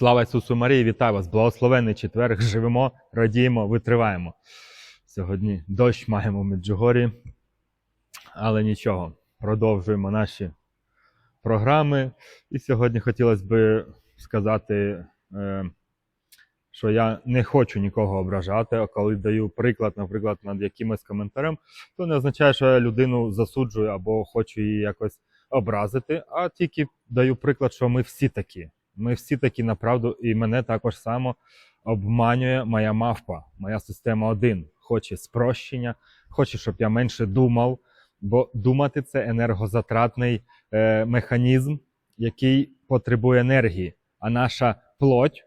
Слава Ісусу Марії, вітаю вас! Благословенний четверг. Живемо, радіємо, витриваємо. Сьогодні дощ маємо в Меджугорі, але нічого, продовжуємо наші програми. І сьогодні хотілося б сказати, е, що я не хочу нікого ображати, а коли даю приклад, наприклад, над якимось коментарем, то не означає, що я людину засуджую або хочу її якось образити, а тільки даю приклад, що ми всі такі. Ми всі такі направду, і мене також само обманює моя мавпа, моя система 1. Хоче спрощення, хоче, щоб я менше думав, бо думати це енергозатратний е, механізм, який потребує енергії. А наша плоть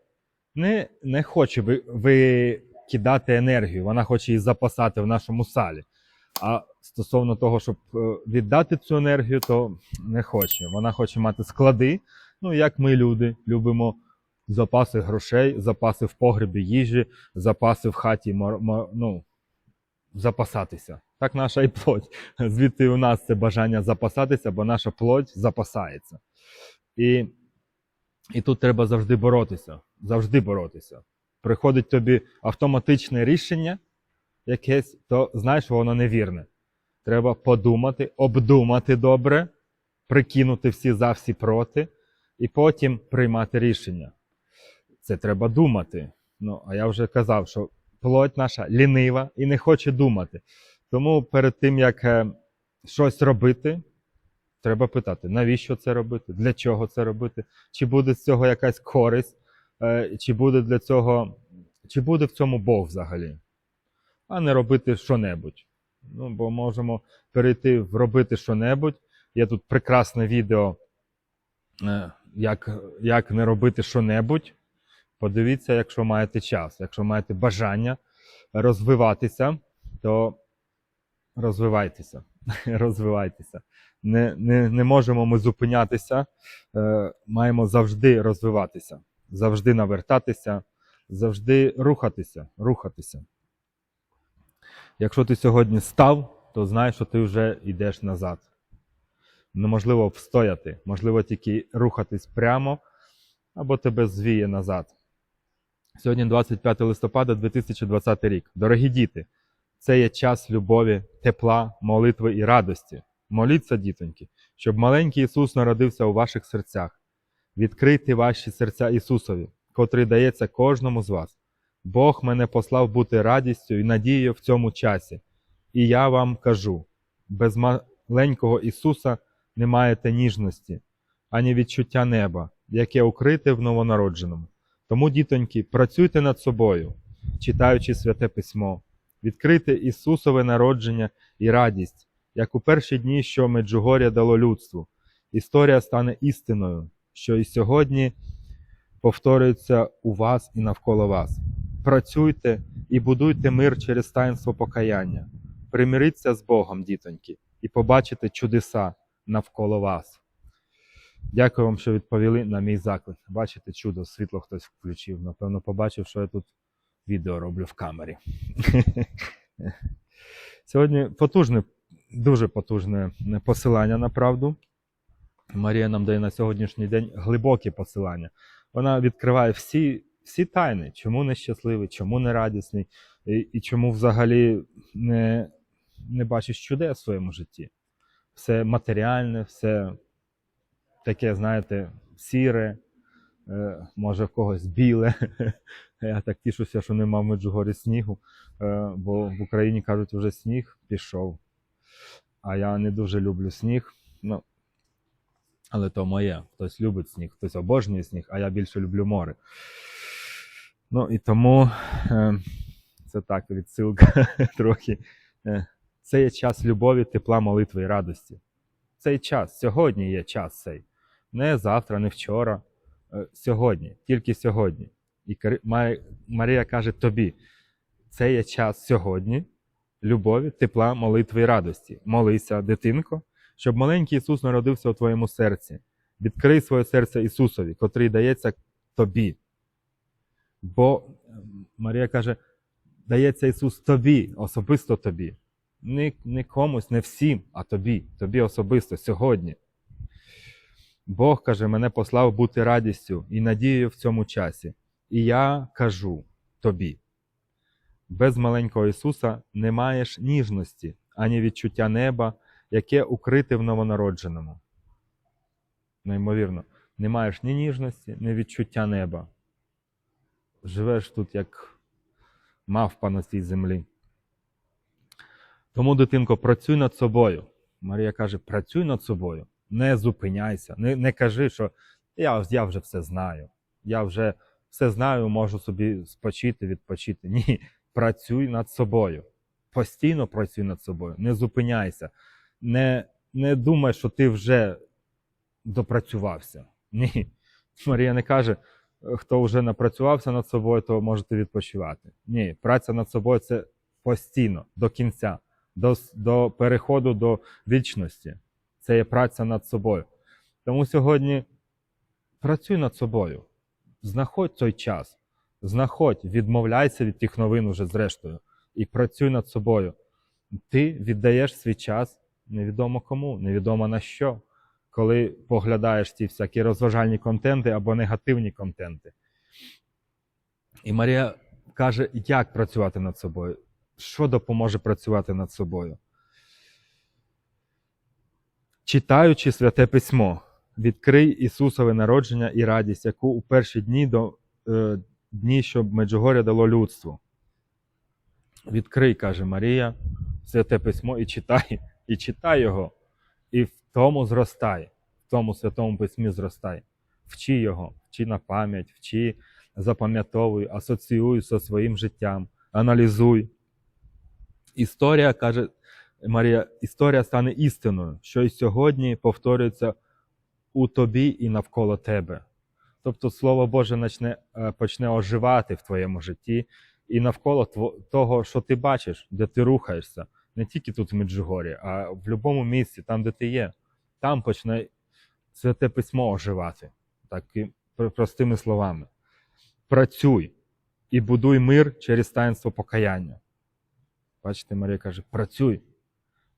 не, не хоче ви- викидати енергію, вона хоче її запасати в нашому салі. А стосовно того, щоб е, віддати цю енергію, то не хоче. Вона хоче мати склади. Ну, як ми люди, любимо запаси грошей, запаси в погребі їжі, запаси в хаті ну, запасатися. Так наша і плоть. Звідти у нас це бажання запасатися, бо наша плоть запасається. І, і тут треба завжди боротися. Завжди боротися. Приходить тобі автоматичне рішення якесь, то знаєш, воно невірне. Треба подумати, обдумати добре, прикинути всі за, всі проти, і потім приймати рішення. Це треба думати. Ну, а я вже казав, що плоть наша лінива і не хоче думати. Тому перед тим, як е, щось робити, треба питати, навіщо це робити, для чого це робити, чи буде з цього якась користь, е, чи буде для цього, чи буде в цьому Бог взагалі, а не робити що-небудь. Ну, бо можемо перейти в робити що-небудь. Є тут прекрасне відео, е, як, як не робити що-небудь. Подивіться, якщо маєте час, якщо маєте бажання розвиватися, то розвивайтеся. розвивайтеся. Не, не, не можемо ми зупинятися, е, маємо завжди розвиватися, завжди навертатися, завжди рухатися, рухатися. Якщо ти сьогодні став, то знай, що ти вже йдеш назад. Неможливо встояти, можливо тільки рухатись прямо, або тебе звіє назад. Сьогодні 25 листопада 2020 рік. Дорогі діти, це є час любові, тепла, молитви і радості. Моліться, дітоньки, щоб маленький Ісус народився у ваших серцях. Відкрийте ваші серця Ісусові, котрий дається кожному з вас. Бог мене послав бути радістю і надією в цьому часі. І я вам кажу: без маленького Ісуса не маєте ніжності, ані відчуття неба, яке укрите в новонародженому. Тому, дітоньки, працюйте над собою, читаючи святе письмо, відкрийте Ісусове народження і радість, як у перші дні, що Меджугор'я дало людству. Історія стане істиною, що і сьогодні повторюється у вас і навколо вас. Працюйте і будуйте мир через таїнство покаяння. Примиріться з Богом, дітоньки, і побачите чудеса навколо вас. Дякую вам, що відповіли на мій заклик. Бачите, чудо, світло хтось включив. Напевно, побачив, що я тут відео роблю в камері. Сьогодні потужне, дуже потужне посилання на правду. Марія нам дає на сьогоднішній день глибокі посилання. Вона відкриває всі, всі тайни, чому нещасливий, чому не радісний, і, і чому взагалі не, не бачиш чудес в своєму житті. Все матеріальне, все таке, знаєте, сіре, е, може в когось біле. Я так тішуся, що нема в Меджугорі снігу, е, бо в Україні кажуть, вже сніг пішов. А я не дуже люблю сніг. Ну, але то моє. Хтось любить сніг, хтось обожнює сніг, а я більше люблю море. Ну і тому е, це так, відсилка трохи. Це є час любові, тепла, молитви і радості. Цей час, сьогодні є час цей. Не завтра, не вчора. Е, сьогодні, тільки сьогодні. І Марія каже тобі: це є час сьогодні, любові, тепла, молитви і радості. Молися, дитинко, щоб маленький Ісус народився у твоєму серці. Відкрий своє серце Ісусові, котрий дається тобі. Бо ем, Марія каже, дається Ісус тобі, особисто тобі. Не, не комусь, не всім, а тобі, тобі особисто сьогодні. Бог каже, мене послав бути радістю і надією в цьому часі. І я кажу тобі: без маленького Ісуса не маєш ніжності, ані відчуття неба, яке укрите в новонародженому. Неймовірно, не маєш ні ніжності, ні відчуття неба. Живеш тут як мавпа на цій землі. Тому, дитинко, працюй над собою. Марія каже: працюй над собою, не зупиняйся, не, не кажи, що я, я вже все знаю. Я вже все знаю, можу собі спочити, відпочити. Ні, працюй над собою. Постійно працюй над собою, не зупиняйся, не, не думай, що ти вже допрацювався. Ні. Марія не каже, хто вже напрацювався над собою, то можете відпочивати. Ні, праця над собою це постійно, до кінця, до, до переходу до вічності. Це є праця над собою. Тому сьогодні працюй над собою, знаходь той час, знаходь, відмовляйся від тих новин уже зрештою, і працюй над собою. Ти віддаєш свій час невідомо кому, невідомо на що, коли поглядаєш ці всякі розважальні контенти або негативні контенти. І Марія каже, як працювати над собою, що допоможе працювати над собою. Читаючи святе письмо, відкрий Ісусове народження і радість, яку у перші дні до е, дні, щоб Меджугоря дало людству. Відкрий, каже Марія, святе письмо і читай, і читай його, і в тому зростай, в тому святому письмі зростай. Вчи його, вчи на пам'ять, вчи, запам'ятовуй, асоціюй зі своїм життям, аналізуй. Історія, каже Марія, історія стане істиною, що і сьогодні повторюється у тобі і навколо тебе. Тобто Слово Боже почне, е, почне оживати в твоєму житті і навколо того, що ти бачиш, де ти рухаєшся, не тільки тут в Меджугорі, а в будь-якому місці, там, де ти є, там почне святе письмо оживати, так простими словами. Працюй і будуй мир через таїнство покаяння. Бачите, Марія каже: працюй,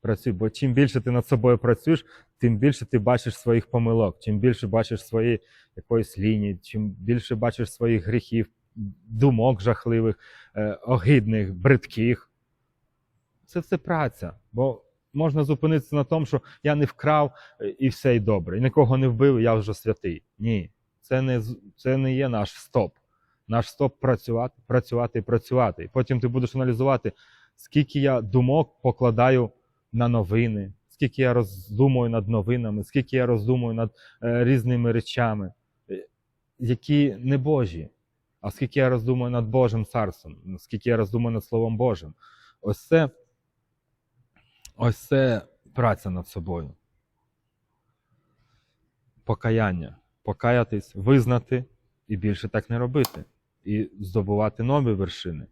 працюй, бо чим більше ти над собою працюєш, тим більше ти бачиш своїх помилок, чим більше бачиш свої якоїсь лінії, чим більше бачиш своїх гріхів, думок жахливих, е, огидних, бридких. Це все праця. Бо можна зупинитися на тому, що я не вкрав е, і все і добре, і нікого не вбив, я вже святий. Ні, це не, це не є наш стоп. Наш стоп працювати, працювати і працювати. І потім ти будеш аналізувати, скільки я думок покладаю на новини, скільки я роздумую над новинами, скільки я роздумую над е, різними речами, е, які не Божі, а скільки я роздумую над Божим царством, скільки я роздумую над Словом Божим. Ось це, ось це праця над собою. Покаяння. Покаятись, визнати і більше так не робити, і здобувати нові вершини.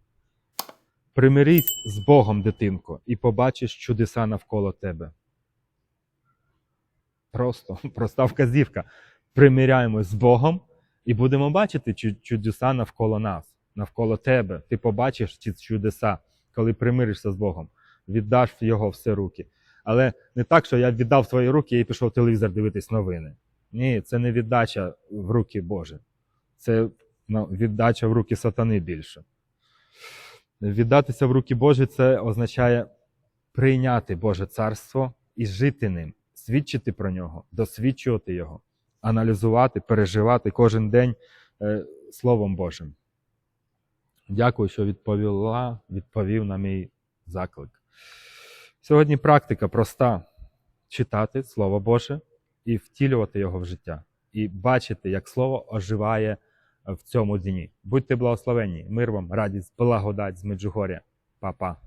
Примирись з Богом, дитинко, і побачиш чудеса навколо тебе. Просто проста вказівка. Примиряємось з Богом і будемо бачити чудеса навколо нас, навколо тебе. Ти побачиш ці чудеса, коли примиришся з Богом, віддаш в Його все руки. Але не так, що я віддав твої руки і пішов телевізор дивитись новини. Ні, це не віддача в руки Божі. Це ну, віддача в руки сатани більше. Віддатися в руки Божі це означає прийняти Боже царство і жити ним, свідчити про нього, досвідчувати його, аналізувати, переживати кожен день е, Словом Божим. Дякую, що відповіла, відповів на мій заклик. Сьогодні практика проста: читати Слово Боже і втілювати його в життя, і бачити, як Слово оживає в цьому дні. Будьте благословенні, мир вам, радість, благодать з Меджугоря. Па-па.